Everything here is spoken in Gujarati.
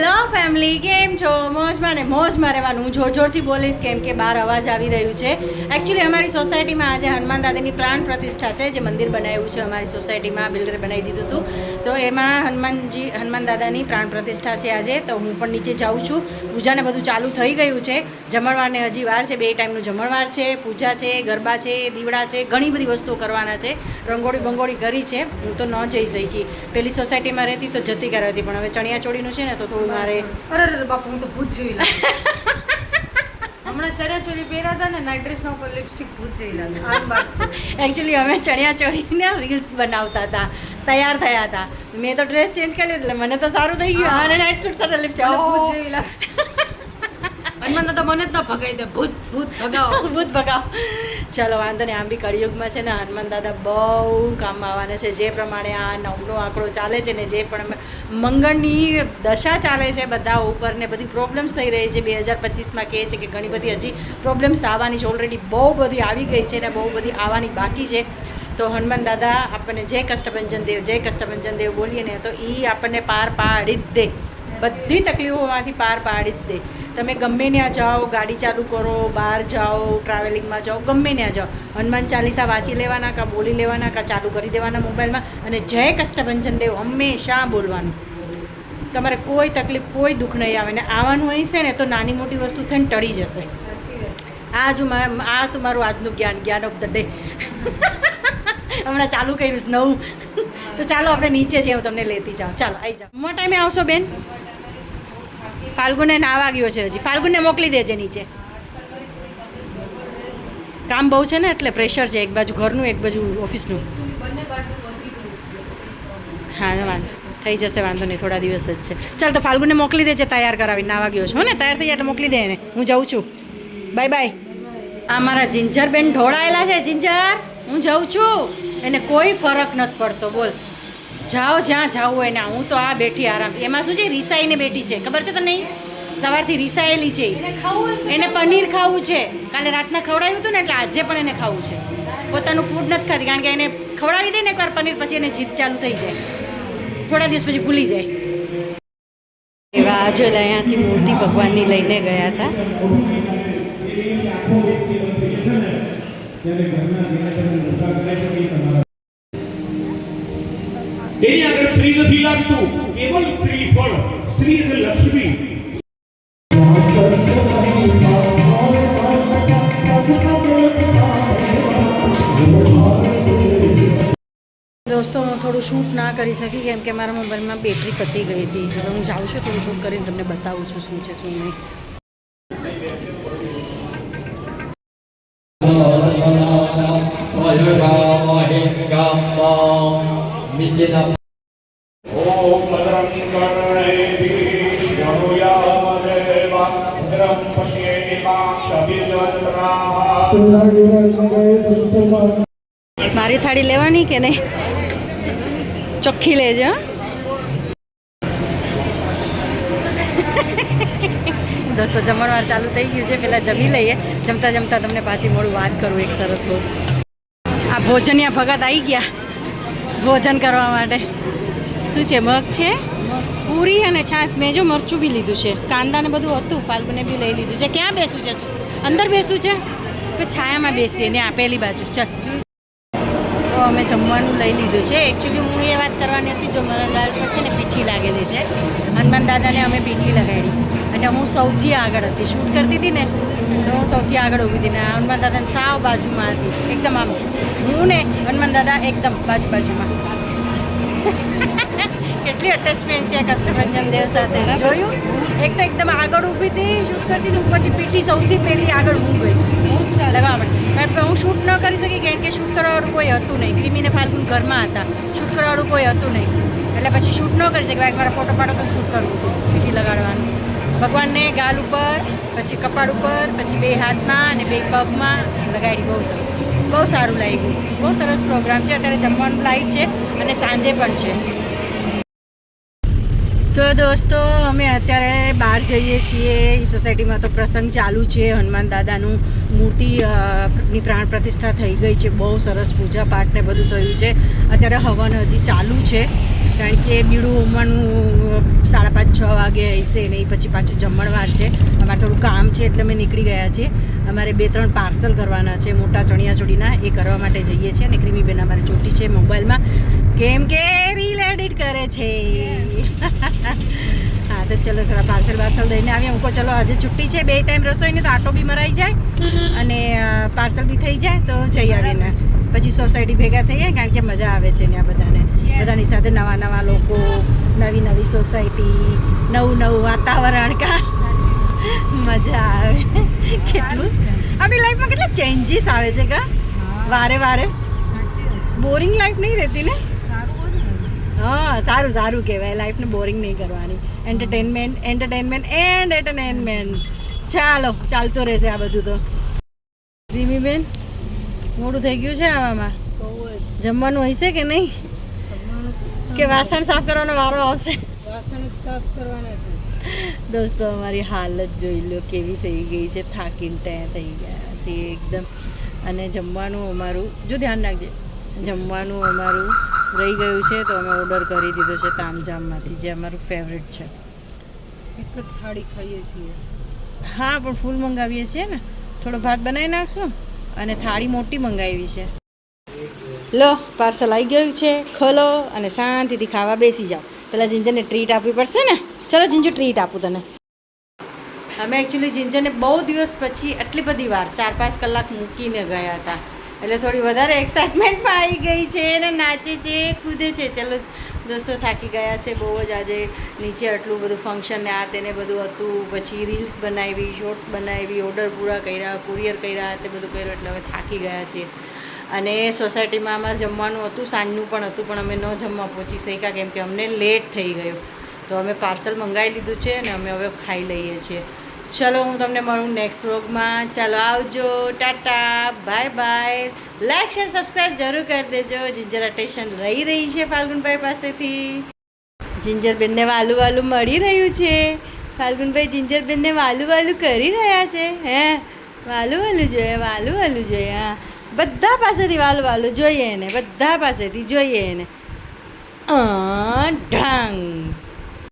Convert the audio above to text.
હેલો ફેમિલી કેમ છો? મોજમાં ને મોજમાં રહેવાનું. હું જોર જોરથી બોલીશ કેમ કે બહાર અવાજ આવી રહ્યું છે. એકચ્યુઅલી અમારી સોસાયટીમાં આજે હનુમાન દાદાની પ્રાણ પ્રતિષ્ઠા છે, જે મંદિર બનાવ્યું છે. અમારી સોસાયટીમાં બિલ્ડરે બનાવી દીધું હતું. તો એમાં હનુમાનજી હનુમાન દાદાની પ્રાણ પ્રતિષ્ઠા છે આજે તો હું પણ નીચે જાઉં છું. પૂજાને બધું ચાલુ થઈ ગયું છે. જમણવારને હજી વાર છે બે ટાઈમનું જમણવાર છે પૂજા છે ગરબા છે દીવડા છે ઘણી બધી વસ્તુઓ કરવાના છે. રંગોળી બંગોળી કરી છે. હું તો ન જઈ શકી. પેલી સોસાયટીમાં રહેતી તો જતી કરાતી હતી પણ હવે ચણિયાચોળીનું છે ને તો થોડું મારે અરે અરે બાપુ હું તો ભૂત જેવી લાગે. હમણાં ચણિયા ચોળી પહેર્યા હતા ને નાઇટ ડ્રેસના ઉપર લિપસ્ટિક ભૂત જઈ લાગે. એકચ્યુઅલી અમે ચણિયા ચોળીને રીલ્સ બનાવતા હતા. તૈયાર થયા હતા. મેં તો ડ્રેસ ચેન્જ કરી એટલે મને તો સારું થઈ ગયું. અને નાઇટ સૂટ સાથે લિફ્ટ ભૂત જેવી લાગે. દાદા મને જ ન ભગાઈ દે ભૂત ભૂત ભગાવો. ભૂત ભગાવો. ચલો વાંધો નહીં આમ બી કળિયુગમાં છે ને હનુમાન દાદા બહુ કામમાં આવવાના છે. જે પ્રમાણે આ નવનો આંકડો ચાલે છે ને જે પણ મંગળની દશા ચાલે છે બધા ઉપર ને બધી પ્રોબ્લેમ્સ થઈ રહી છે. બે હજાર પચીસમાં કહે છે કે ઘણી બધી હજી પ્રોબ્લેમ્સ આવવાની છે. ઓલરેડી બહુ બધી આવી ગઈ છે ને બહુ બધી આવવાની બાકી છે. તો હનુમાન દાદા આપણને જય કષ્ટભંજન દેવ જય કષ્ટભંજન દેવ બોલીએ ને તો એ આપણને પાર પાડી જ દે. બધી તકલીફોમાંથી પાર પાડી જ દે. તમે ગમે ત્યાં જાઓ ગાડી ચાલુ કરો બહાર જાઓ ટ્રાવેલિંગમાં જાઓ ગમે ત્યાં જાઓ હનુમાન ચાલીસા વાંચી લેવાના કાં બોલી લેવાના કાં ચાલુ કરી દેવાના મોબાઈલમાં અને જય કષ્ટભંજન દેવ હંમેશા બોલવાનું. તમારે કોઈ તકલીફ કોઈ દુઃખ નહીં આવે ને આવવાનું હશે ને તો નાની મોટી વસ્તુ થઈને ટળી જશે. આ જો આ તો મારું આજનું જ્ઞાન જ્ઞાન ઓફ ધ ડે. હમણાં ચાલુ કર્યું નવું. તો ચાલો આપણે નીચે છે હું તમને લેતી જાઉં. ચાલો આવી જાઓ. મોટા ટાઈમે આવશો બેન? ફાલ્ગુને ના વાગ્યો છે હજી. ફાલ્ગુનને મોકલી દેજે નીચે. કામ બહુ છે ને, એટલે પ્રેશર છે એક બાજુ ઘરનું, એક બાજુ ઓફિસનું હા વાંધો થઈ જશે, વાંધો નહીં. થોડા દિવસ જ છે. ચાલ, તો ફાલ્ગુને મોકલી દેજે, તૈયાર કરાવી ના વાગ્યો છો. ને, તૈયાર થઈ જાય એટલે મોકલી દે એને. હું જાઉં છું. Bye bye. આ મારા જિંજર બેન ઢોળાયેલા છે, જિંજર. હું જાઉં છું. એને કોઈ ફરક નથી પડતો બોલ. જાઓ જ્યાં જાવ હોય ને હું તો આ બેઠી આરામ. એમાં શું છે? રીસાઈને બેઠી છે. ખબર છે તને? સવારથી રીસાયેલી છે. એને ખાવું હશે એને પનીર ખાવું છે. કાલે રાતના ખવડાવ્યું હતું ને એટલે આજે પણ એને ખાવું છે. પોતાનું ફૂડ નથી ખાતી કારણ કે એને ખવડાવી દે ને એકવાર પનીર પછી એને જીદ ચાલુ થઈ જાય. થોડા દિવસ પછી ભૂલી જાય. એવા આજે અહીંયાથી મૂર્તિ ભગવાનની લઈને ગયા હતા. એની આગળ શ્રી નથી લાગતું, કેવલ શ્રી એટલે લક્ષ્મી. દોસ્તો, હું થોડું શૂટ ના કરી શકી કેમ કે મારા મોબાઈલમાં બેટરી પતી ગઈ હતી. હવે હું જાઉં છું, થોડું શૂટ કરીને તમને બતાવું છું શું છે, શું નહીં. મારી થાળી લેવાની કે નહીં? ચોખ્ખી લેજે દોસ્તો, જમણવાર ચાલુ થઈ ગયું છે પહેલાં જમી લઈએ. જમતા જમતા તમને પાછી મોડું વાત કરું, એક સરસ બહુ. આ ભોજનિયા ભગત આવી ગયા. ભોજન કરવા માટે. શું છે મગ છે? પૂરી અને છાશ. મેં જો મરચું બી લીધું છે. કાંદા ને બધું હતું ફાલ્ગુને બી લઈ લીધું છે. ક્યાં બેસવું છે શું? અંદર બેસવું છે? કે છાયામાં બેસીએ ને આપેલી બાજુ. ચલ. તો અમે જમવાનું લઈ લીધું છે. એકચ્યુઅલી હું એ વાત કરવાની હતી જો મારા ગાળ પર છે ને પીઠી લાગેલી છે. હનુમાન દાદાને અમે પીઠી લગાડી. અને હું સૌથી આગળ હતી. શૂટ કરતી હતી ને તો હું સૌથી આગળ ઊભી હતી ને હનુમાન દાદાને સાવ બાજુમાં હતી. એકદમ આમ હું ને હનુમાન દાદા એકદમ બાજુ બાજુમાં. કેટલી અટેચમેન્ટ છે કષ્ટભંજન દેવ સાથે. જોયું? એક તો એકદમ આગળ ઊભી હતી શૂટ કરતી હતી ઉપરથી પીટી સૌથી પહેલી આગળ હું ગઈ. માટે. હું શૂટ ન કરી શકી કારણ કે શૂટ કરવાવાળું કોઈ હતું નહીં. ક્રિમીને ફાલ્ગુન ઘરમાં હતા. શૂટ કરવાવાળું કોઈ હતું નહીં. એટલે પછી શૂટ ન કરી શકે. મારા ફોટો પાડો તો શૂટ કરવું પીઠી લગાડવાનું. ભગવાનને ગાલ ઉપર, પછી કપાળ ઉપર, પછી બે હાથમાં અને બે પગમાં લગાડી. બહુ સરસ. બહુ સારું લાગ્યું. બહુ સરસ પ્રોગ્રામ છે. અત્યારે જમવાનું લાઈટ છે અને સાંજે પણ છે. તો દોસ્તો, અમે અત્યારે બહાર જઈએ છીએ. સોસાયટીમાં તો પ્રસંગ ચાલુ છે. હનુમાન દાદાનું મૂર્તિ ની પ્રાણ પ્રતિષ્ઠા થઈ ગઈ છે. બહુ સરસ પૂજા પાઠ ને બધું થયું છે. અત્યારે હવન હજી ચાલુ છે. કારણ કે બીડું હોમવાનું સાડા પાંચ, છ વાગે હશે ને પછી પાછું જમણવાર છે. અમારે થોડું કામ છે એટલે અમે નીકળી ગયા છીએ. અમારે બે, ત્રણ પાર્સલ કરવાના છે. મોટા ચણિયાચોળીના એ કરવા માટે જઈએ છીએ અને ક્રીમીબેન અમારે ચોટી છે મોબાઈલમાં. કેમ કે કરે છે. હા તો ચલો થોડા પાર્સલ પાર્સલ દઈને આવીએ. હું કહું ચલો આજે છુટ્ટી છે બે ટાઈમ રસોઈની તો આટો બી મરાઈ જાય અને પાર્સલ બી થઈ જાય તો જઈ આવીને. પછી સોસાયટી ભેગા થઈએ કારણ કે મજા આવે છે ને આ બધાને. બધાની સાથે નવા નવા લોકો નવી નવી સોસાયટી નવું નવું વાતાવરણ કા. મજા આવે. કેટલું. આપણી લાઈફમાં કેટલા ચેન્જીસ આવે છે કા? વારે વારે. બોરિંગ લાઈફ નહીં રહેતી ને? હા સારું સારું કહેવાય. લાઈફને બોરિંગ નહીં કરવાની. એન્ટરટેનમેન્ટ એન્ટરટેનમેન્ટ એન્ડ એન્ટરટેનમેન્ટ ચાલો ચાલતું રહેશે આ બધું તો. રીમીબેન મોડું થઈ ગયું છે આવામાં? જમવાનું હશે કે નહીં? કે વાસણ સાફ કરવાનો વારો આવશે? વાસણ જ સાફ કરવાના છે. દોસ્તો અમારી હાલત જોઈ લો કેવી થઈ ગઈ છે. થાકીને ત્યાં થઈ ગયા છે એકદમ. અને જમવાનું અમારું જો ધ્યાન રાખજે. જમવાનું અમારું રહી ગયું છે તો અમે ઓર્ડર કરી દીધો છે તામજામમાંથી જે અમારું ફેવરેટ છે. એક જ થાળી ખાઈએ છીએ. હા પણ ફૂલ મંગાવીએ છીએ ને. થોડો ભાત બનાવી નાખશું અને થાળી મોટી મંગાવી છે. લો પાર્સલ આવી ગયું છે ખોલો અને શાંતિથી ખાવા બેસી જાઓ. પેલા જિંજરને ટ્રીટ આપવી પડશે ને? ચલો જિંજુ ટ્રીટ આપું તને. અમે એકચ્યુઅલી જિંજરને બહુ દિવસ પછી આટલી બધી વાર ચાર પાંચ કલાક મૂકીને ગયા હતા. એટલે થોડી વધારે એક્સાઇટમેન્ટમાં આવી ગઈ છે અને નાચે છે, કૂદે છે. ચલો દોસ્તો થાકી ગયા છે બહુ જ આજે. નીચે આટલું બધું ફંક્શન ને આ તેને બધું હતું. પછી રીલ્સ બનાવી શોર્ટ્સ બનાવી ઓર્ડર પૂરા કર્યા કુરિયર કર્યા, તે બધું કર્યું. એટલે હવે થાકી ગયા છે અને સોસાયટીમાં અમારે જમવાનું હતું, સાંજનું પણ હતું, પણ અમે ન જમવા પહોંચી શક્યા કેમ કે અમને લેટ થઈ ગયો. તો અમે પાર્સલ મંગાવી લીધું છે અને અમે હવે ખાઈ લઈએ છીએ. ચલો, હું તમને મળું નેક્સ્ટ વ્લોગમાં ચાલો, આવજો. Ta ta. Bye bye like share subscribe જરૂર કરી દેજો. જિંજર અટેશન રહી રહી છે ફાલ્ગુનભાઈ પાસેથી. જિંજરબેનને વાલું વાલું મળી રહ્યું છે. ફાલ્ગુનભાઈ જિંજરબેનને વાલું વાલું કરી રહ્યા છે, હે? વાલું વાલું જોઈએ, વાલું વાલું જોઈએ, હા. બધા પાસેથી વાલું વાલું જોઈએ એને, બધા પાસેથી જોઈએ એને. ઢાંગ.